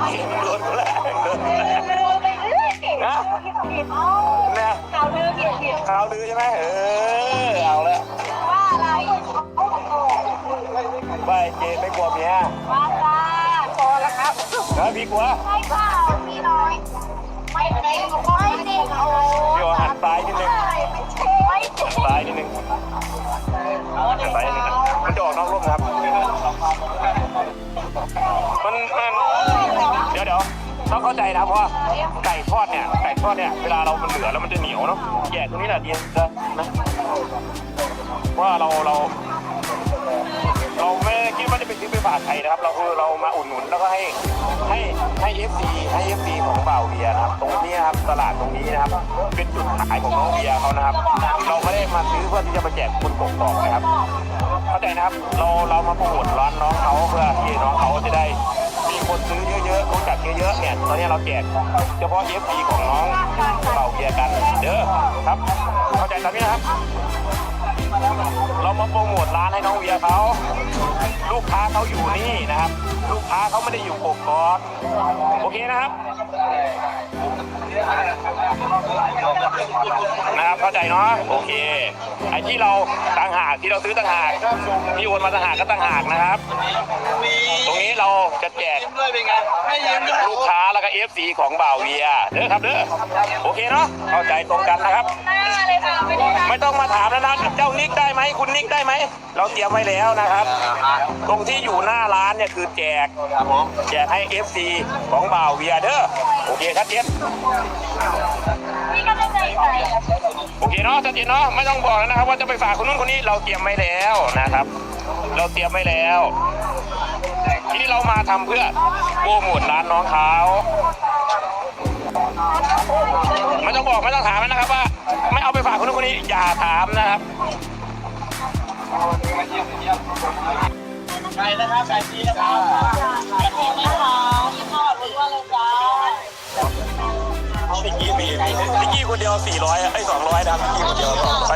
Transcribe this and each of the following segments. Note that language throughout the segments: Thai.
เก่งโดนแรงโดนแรงนะเนี่ยข่าวลือผิดผิดข่าวลือใช่ไหมเออเอาละว่าอะไรไม่เกณฑ์ไม่กลัวเมียว่าจ้าพอแล้วครับนะพี่กลัวไม่เปล่าพี่น้อยไม่จริงไม่จริงโอ้พี่ว่าหันซ้ายนิดนึงไม่จริงซ้ายนิดนึง ต้องเข้าใจนะเพราะว่าไก่ทอดเนี่ยไก่ทอดเนี่ยเวลาเรามันเหลือแล้วมันจะเหนียวเนาะแย่ตรงนี้แหละดีนะนะว่าเราเรา เราไม่คิดว่าจะไปซื้อไปฝากใครนะครับ เราคือเรามาอุดหนุนแล้วก็ให้ให้ให้เอฟซีให้เอฟซีของบ่าวเบีย์นะครับ ตรงนี้นะครับตลาดตรงนี้นะครับ เป็นจุดขายของน้องเบียร์เขานะครับ เราไม่ได้มาซื้อเพื่อที่จะมาแจกคนกกอกนะครับ เข้าใจนะครับ เราเรามาโปรโมทร้านน้องเขาเพื่อที่น้องเขาจะได้ ตอนนี้เราแจกเฉพาะเอฟซีของน้องเบ่าเบียร์กัน เด้อครับ เข้าใจตามนี้นะครับ เรามาโปรโมทร้านให้น้องเวียเขาลูกค้าเขาอยู่นี่นะครับ ลูกค้าเขาไม่ได้อยู่กกอกโอเคนะครับนะครับเข้าใจเนาะโอเคไอ้ที่เราต่างหากที่เราซื้อต่างหากที่โอนมาต่างหากก็ต่างหากนะครับตรง เราจะแจกด้วยเป็นไงให้ยิ้มด้วยลูกค้าแล้วก็เอฟซีของบ่าวเวียเด้อครับเด้อโอเคเนาะเข้าใจตรงกันนะครับหน้าเลยค่ะไม่ได้นะไม่ต้องมาถามแล้วนะเจ้านิกได้ไหมคุณนิกได้ไหมเราเตรียมไว้แล้วนะครับ ตรงที่อยู่หน้าร้านเนี่ยคือแจกครับผมแจกให้ FC ของบ่าวเวียเด้อโอเคชัดเจนพี่ก็ได้ใจใส่โอเคเนาะชัดเจนเนาะไม่ต้องบอกแล้วนะครับ ว่าจะไปฝากคนนู้นคนนี้เราเตรียมไว้แล้วนะครับ เราเตรียมไว้แล้ว ที่เรามาทำเพื่อโปรโมทร้านน้องเขาไม่ต้องบอกไม่ต้องถามนะครับว่า ไม่เอาไปฝากคนนู้นคนนี้อย่าถามนะครับไก่นะครับไก่ปีนะครับนไหมคะยี่ห้อรู้ว่าเลยจ้าพี่กี้มีพี่กี้คนเดียว400ไอ้200นะครับพี่กี้คนเดียวไป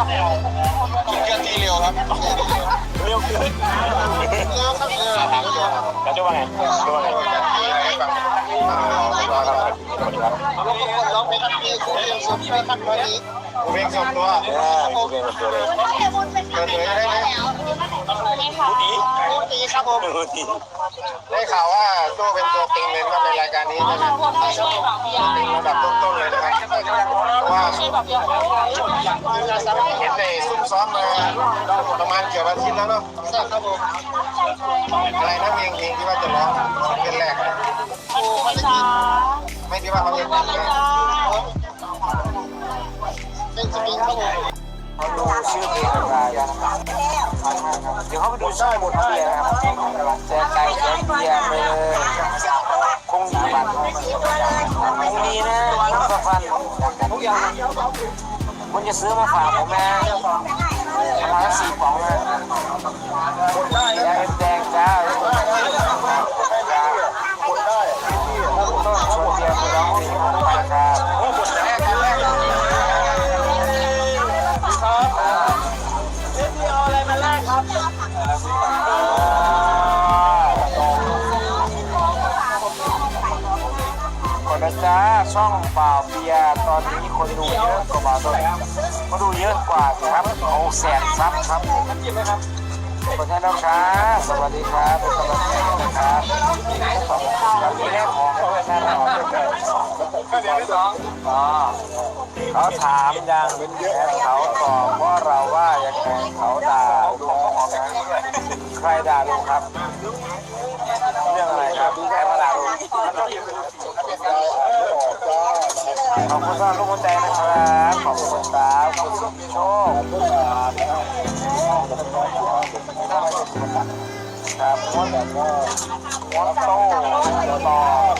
กินเครื่องทีเร็วครับเร็วเกินเร็วครับเร็วครับแล้วจะว่าไงจะว่าไงร้องเพลงที่คุณเพลงสดที่ไม่คัดวันนี้เพลงสดตัวเออกูเป็นตัวเลยเปิดเผยได้ไหมกูดีดีครับผมกูดีได้ข่าวว่าโจ้เป็นตัวตึงเลยครับในรายการนี้ใช่ไหมเป็นระดับต้นๆเลยนะครับเพราะ ว่าเห็นในซุ่มซ้อมมาประมาณเกือบอาทิตย์แล้วเนาะครับผมอะไรนะเพลงเพลงที่ว่าจะร้องเป็นแรกโอ้ไม่ช้าไม่คิดว่าเขาเลยนเป็นสปริงครับผมดูชื่อเพลงอะไรนะครับเดี๋ยวเขาไปดูชื่อหมดเบียนะครับแจกไก่แจกเบียร์ไปเลยคงดีบัตรคงดีนะฟัน คุณจะซื้อมาฝากผมนะประมาณสี่ป๋องนะแนะจ๊ะช่องบ่าวเบียร์ตอนนี้คนดูเยอะกว่าบ่าวต้นมาดูเยอะกว่าครับเอาแสนซับครับกินไหมครับขอบคุณนะครับสวัสดีครับเป็นกำลังใจนะครับวันนี้แรกของแน่นอนอ๋อเขาถามยังและเขาตอบว่าเราว่ายังไงเขาด่าลุงใครด่าลุงครับ ครับ